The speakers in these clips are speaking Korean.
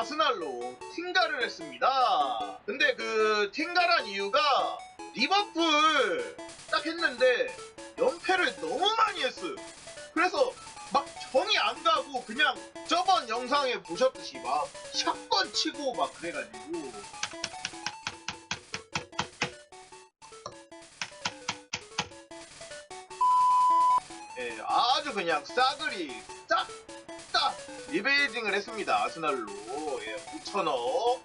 아스날로 팅가를 했습니다. 근데 그 팅가란 이유가 리버풀 딱 했는데 연패를 너무 많이 했어요. 그래서 막 정이 안 가고 그냥 저번 영상에 보셨듯이 막 샷건 치고 막 그래가지고 예, 아주 그냥 싸그리 싹다 리베이징을 했습니다. 아스날로. 예, 5천억.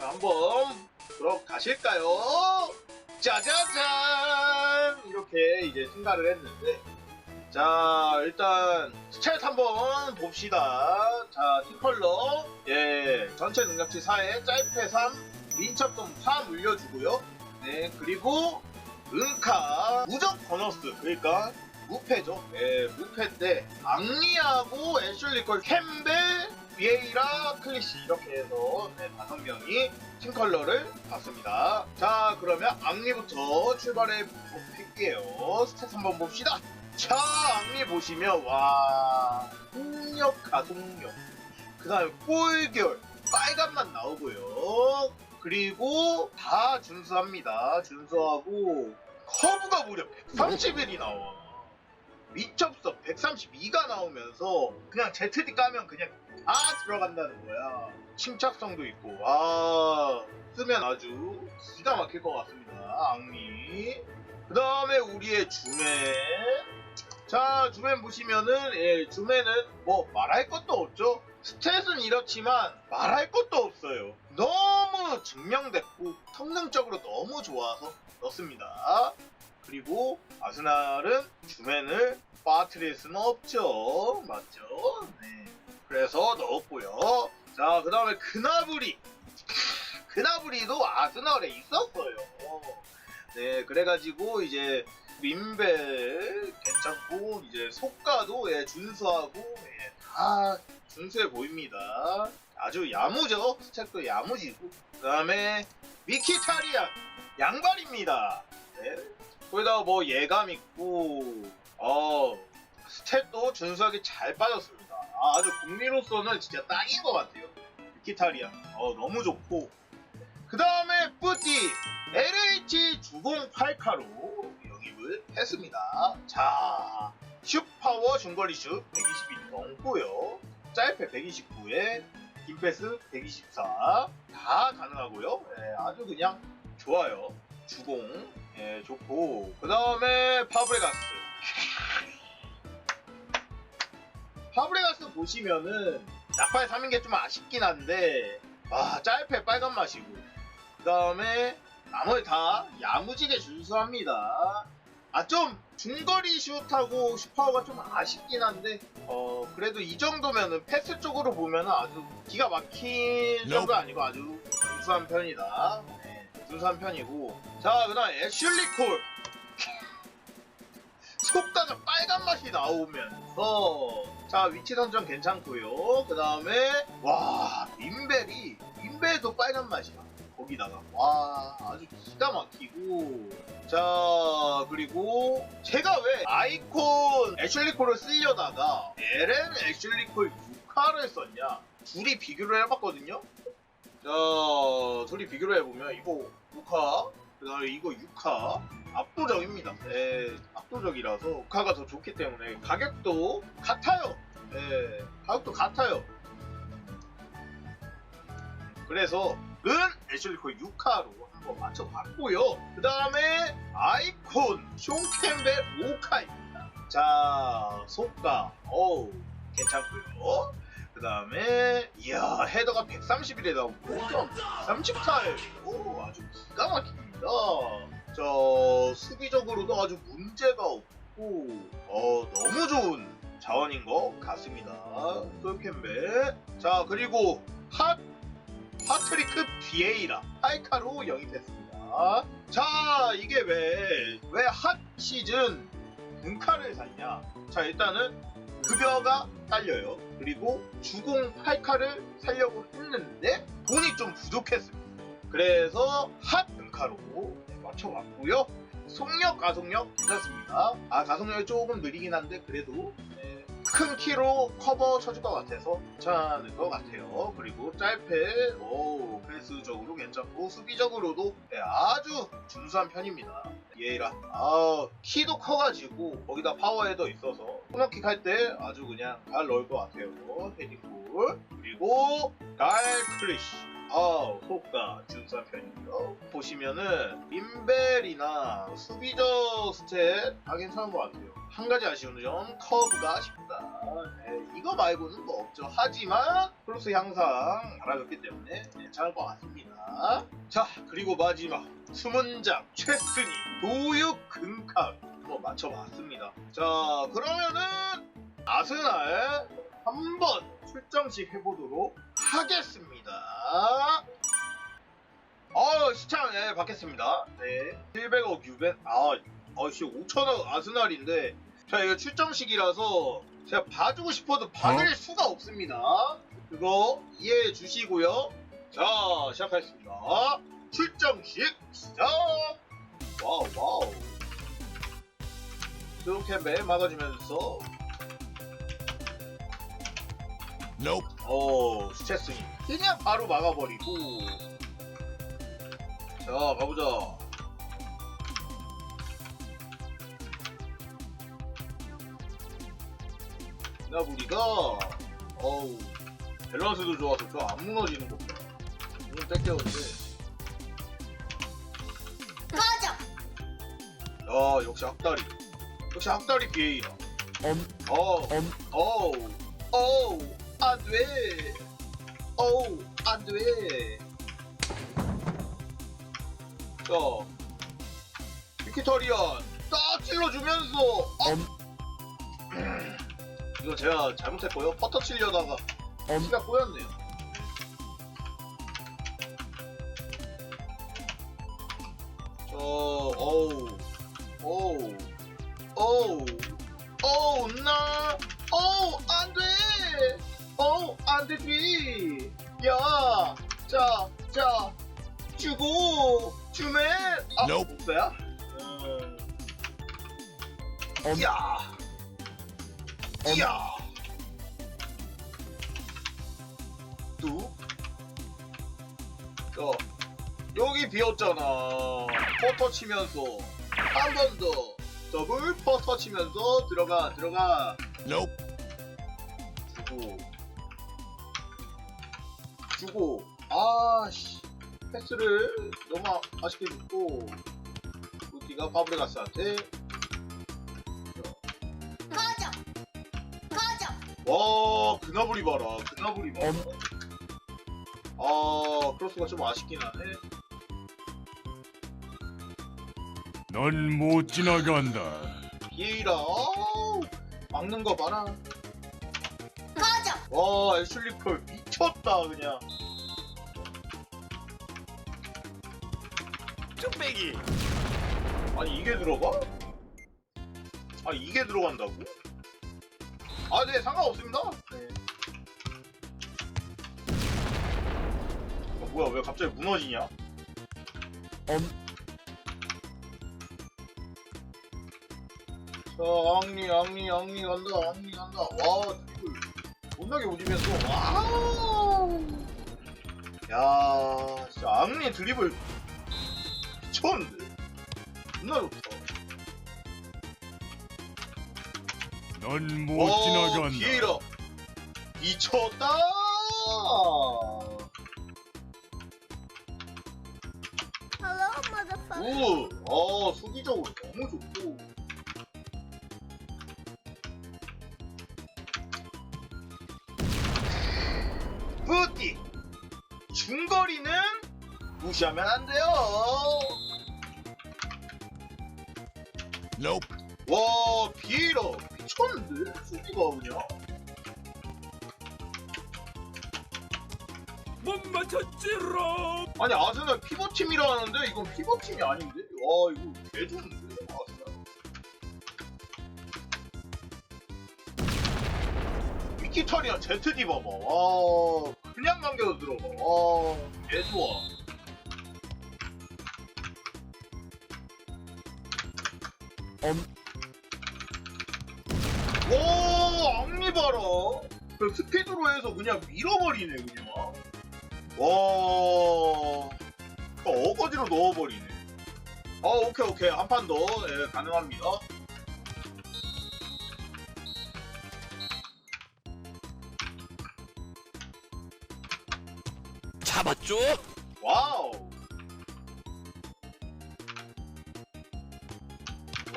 자, 한번 들어가실까요? 짜자잔! 이렇게 이제 생각을 했는데. 자 일단 스탯 한번 봅시다. 자 티컬러. 예 전체 능력치 4에 짧게 3 민첩동 3 올려주고요. 네 그리고 은카. 무적 버너스. 그러니까 무패죠. 예 무패인데 앙리하고 애슐리콜 캠벨 비에이라 클리시 이렇게 해서 네, 다섯 명이 팀 컬러를 봤습니다. 자 그러면 앙리부터 출발해 볼게요. 스탯 한번 봅시다. 자, 악리 보시면 와 폭력 가속력. 그 다음에 꼴결 빨간만 나오고요. 그리고 다 준수합니다. 준수하고 커브가 무려 131이 나와 미첩석 132가 나오면서 그냥 ZD 까면 그냥 다 들어간다는 거야 침착성도 있고 와 쓰면 아주 기가 막힐 것 같습니다 악리 그 다음에 우리의 주맨 자, 주맨 보시면은, 예, 주맨은 뭐 말할 것도 없죠? 스탯은 이렇지만 말할 것도 없어요. 너무 증명됐고 성능적으로 너무 좋아서 넣습니다. 그리고 아스날은 주맨을 빠뜨릴 수는 없죠. 맞죠? 네. 그래서 넣었고요. 자, 그 다음에 그나브리. 그나브리도 아스날에 있었어요. 네, 그래가지고 이제 민벨 괜찮고 이제 속가도 예, 준수하고 예, 다 준수해 보입니다. 아주 야무죠. 스택도 야무지고 그 다음에 미키타리안 양발입니다. 네. 거기다가 뭐 예감 있고 어 스탯도 준수하게 잘 빠졌습니다. 아, 아주 국미로서는 진짜 딱인 것 같아요. 미키타리안 어 너무 좋고 그 다음에 뿌띠 LH 주공 8카로 영입을 했습니다. 자, 슛파워 중거리 슛 120이 넘고요. 짧게 129에 긴 패스 124. 다 가능하고요. 예, 아주 그냥 좋아요. 주공 예, 좋고 그 다음에 파브레가스 파브레가스 보시면은 약파에 3인 게 좀 아쉽긴 한데 아 짧게 빨간 맛이고 그 다음에 나머지 다 야무지게 준수합니다. 아 좀 중거리 슛하고 슈파워가 좀 아쉽긴 한데 어 그래도 이 정도면은 패스 쪽으로 보면은 아주 기가 막힌 정도 아니고 아주 준수한 편이다. 네, 준수한 편이고. 자 그다음 애슐리 콜. 속가가 빨간 맛이 나오면서. 자 위치 선정 괜찮고요. 그 다음에 와 민벨이 민벨도 빨간 맛이야. 거기다가. 와 아주 기가 막히고. 자 그리고 제가 왜 아이콘 애슐리콜을 쓰려다가 LN 애슐리콜 6화를 썼냐? 둘이 비교를 해봤거든요 자 둘이 비교를 해보면 이거 6화 그 다음에 이거 6화 압도적입니다 예, 압도적이라서 6화가 더 좋기 때문에 가격도 같아요 예, 가격도 같아요 그래서 은 애슐리콜 6화로 한번 맞춰봤고요. 그 다음에 아이콘 쇼캠벨 5카입니다. 자, 속가, 어우, 괜찮고요. 그 다음에 이야 헤더가 131에 나오고 30타일 오 아주 기가 막힙니다. 저 수비적으로도 아주 문제가 없고 어 너무 좋은 자원인 것 같습니다. 쇼캠벨 자 그리고 핫 파트리크 비에이라 하이카로 영입했습니다. 자 이게 왜 왜 핫 시즌 금카를 샀냐? 자 일단은 급여가 딸려요. 그리고 주공 8카를 살려고 했는데 돈이 좀 부족했습니다. 그래서 핫 금카로 네, 맞춰봤고요. 속력 가속력 괜찮습니다. 아 가속력이 조금 느리긴 한데 그래도 네, 큰 키로 커버 쳐줄 것 같아서 괜찮을 것 같아요. 그리고 짤패, 오, 패스적으로 괜찮고, 수비적으로도 네, 아주 준수한 편입니다. 예이라. 아, 키도 커가지고, 거기다 파워헤더 있어서, 코너킥 할 때 아주 그냥 잘 넣을 것 같아요. 헤딩골. 그리고, 달클리쉬. 아, 속가 준수한 편이고요. 보시면은 민벨이나 수비적 스탯 다 괜찮은 것 같아요. 한 가지 아쉬운 점 커브가 쉽다. 네, 이거 말고는 뭐 없죠. 하지만 플러스 향상 달아줬기 때문에 괜찮을 것 같습니다. 자 그리고 마지막 수문장 최순이 도육 금카 한번 맞춰봤습니다. 자 그러면은 아스날 한번 출정식 해보도록 하겠습니다. 어, 시청, 예, 받겠습니다. 네. 700억 600, 아, 어씨 5천억 아스날인데, 자, 이거 출정식이라서, 제가 봐주고 싶어도 받을 수가 없습니다. 그거 이해해 주시고요. 자, 시작하겠습니다. 출정식, 시작! 와우, 와우. 이렇게 매 막아주면서, Nope. 어, 스체스니. 그냥 바로 막아버리고. 자, 가보자. 나부리가, 어우, 밸런스도 좋아서 저 안 무너지는 거 봐. 눈 뺏겨는데. 야, 역시 악다리. 역시 악다리 비에이라. 엄. 어, 엄. 어우, 어우, 안 돼. 어우, 안 돼. 자, 위키터리안 딱 찔러주면서, 어? 엄. 이거 제가 잘못했고요. 퍼터 치려다가 엄. 키가 꼬였네요. 자, 자, 주고, 주면, 아, Nope. 없어야? 음, 엄. 야! 엄. 야! 뚝. 자, 여기 비었잖아. 퍼터 치면서 한 번 더 더블 퍼터 치면서 들어가 들어가 Nope. 주고 주고 아씨 패스를 너무 아- 아쉽게 줬고 루티가 파브레가스한테 꺼져! 꺼져! 와 그나브리 봐라 그나브리 봐라 엄. 아 크로스가 좀 아쉽긴 하네 넌 못 지나간다. 비에이라 아우, 막는 거 봐라 꺼져! 와 애슐리 펄 미쳤다 그냥 뚝배기. 아니 이게 들어가? 아 이게 들어간다고? 아 네 상관없습니다 네. 어, 뭐야 왜 갑자기 무너지냐? 엄. 자 악리 악리 악리 간다 악리 간다 와 드리블 못나게 오지면서 와우 야 진짜 악리 드리블 미쳤는데 존나 좋다 넌못 와, 지나간다. 비에이라 미쳤다 Hello, motherfucker. 굿! 아, 수비적으로 너무 좋고. 뿌띠! 중거리는 무시하면 안 돼요! Nope. 와, 비에라 미쳤는데? 수비가 그냥. 못 맞췄지롱. 아니, 아스날 피벗팀이라 하는데, 이건 피벗팀이 아닌데? 와, 이거 개 좋은데? 아스날. 위키터리아 제트디 봐봐. 와, 그냥 감겨도 들어가. 와, 개 좋아. 엄. 오, 악리 봐라. 그 스피드로 해서 그냥 밀어버리네 그냥. 와. 어, 어거지로 넣어버리네. 아 오케이 오케이 한 판 더 예, 가능합니다. 잡았죠? 와우.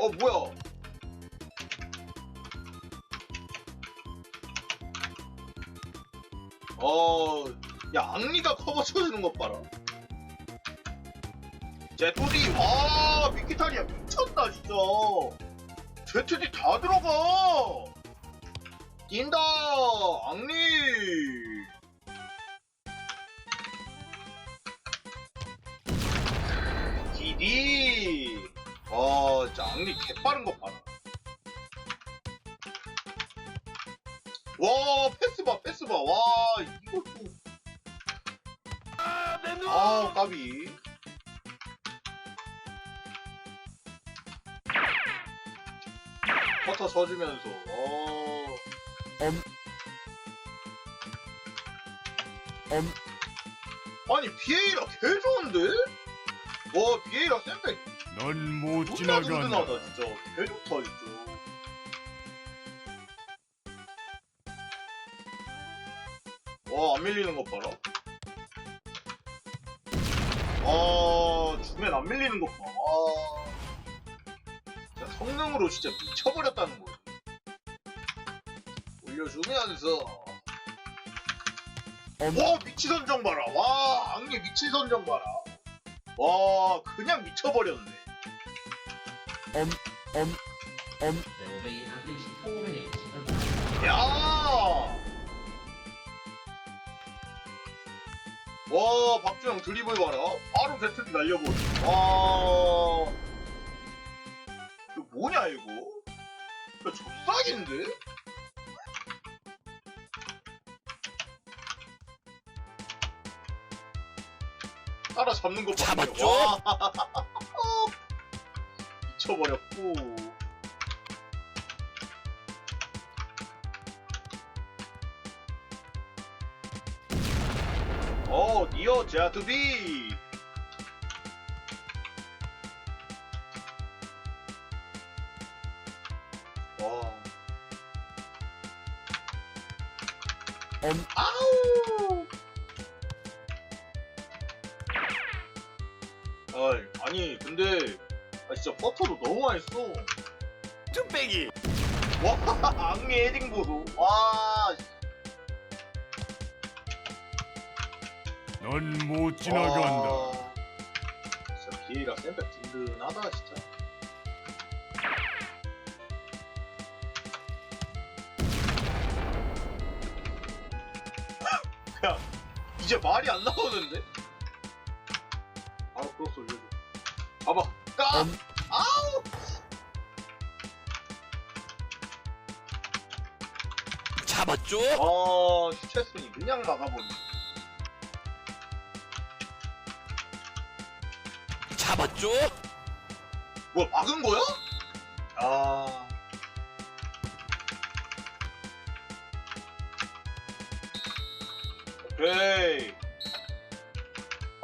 어 뭐야? 어, 야 악리가 커버 쳐주는 것 봐라. 제토디, 와 미키타리야 미쳤다 진짜. 제트디 다 들어가. 뛴다 악리. 디디. 악리 개빠른 것 봐라. 와, 패스 봐, 패스 봐. 와. 아, 내 눈! 아, 까비. 커터 쳐주면서. 어. 엄. 엄. 아니, 비에이라 개 좋은데? 와, 비에이라 쌤백 넌못 존나 지나간다. 든든하다 진짜. 개 좋다 진짜. 와안 밀리는 것 봐라. 아 주면 안 밀리는 것봐. 와 진짜 성능으로 진짜 미쳐버렸다는 거야. 올려주면서. 엄. 와 미치 선정 봐라. 와 악리 미치 선정 봐라 와 그냥 미쳐버렸네 엄. 엄. 엄. There will be at least four minutes of 야! 와, 박주영 드리블 봐라. 바로 제트기 날려버려. 와. 이거 뭐냐, 이거? 이거 좁싹인데? 따라 잡는 거 봐. 잡았죠? 와. 미쳐버렸고. 어, 니어. 엄. 아우. 아이, 아니, 근데, 아, 진짜 버터도 너무 맛있어. 뚝배기. 와, 악리 헤딩 보소. 와, 넌 못 지나간다. 와, 진짜 비에이라 샌백 든든하다 진짜. 그냥 이제 말이 안 나오는데? 크로스 올려줘. 봐봐. 까! 엄. 아우! 잡았죠? 아, 슈체스니 그냥 막아버리네. 잡았죠? 뭐야, 막은 거야? 아. 오케이.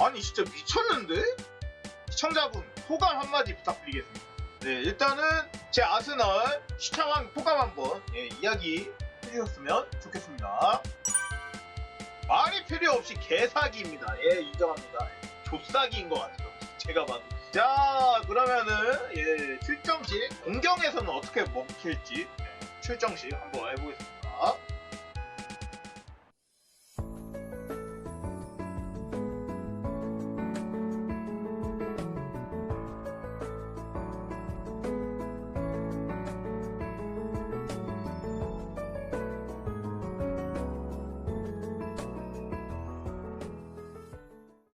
아니, 진짜 미쳤는데? 시청자분, 소감 한마디 부탁드리겠습니다. 네, 일단은 제 아스널 시청한 소감 한번 예, 이야기 해주셨으면 좋겠습니다. 말이 필요 없이 개사기입니다. 예, 인정합니다. 좁사기인 것 같아요. 제가 봐도. 자, 그러면은 예, 출정식 공경에서는 어떻게 먹힐지 예, 출정식 한번 해보겠습니다.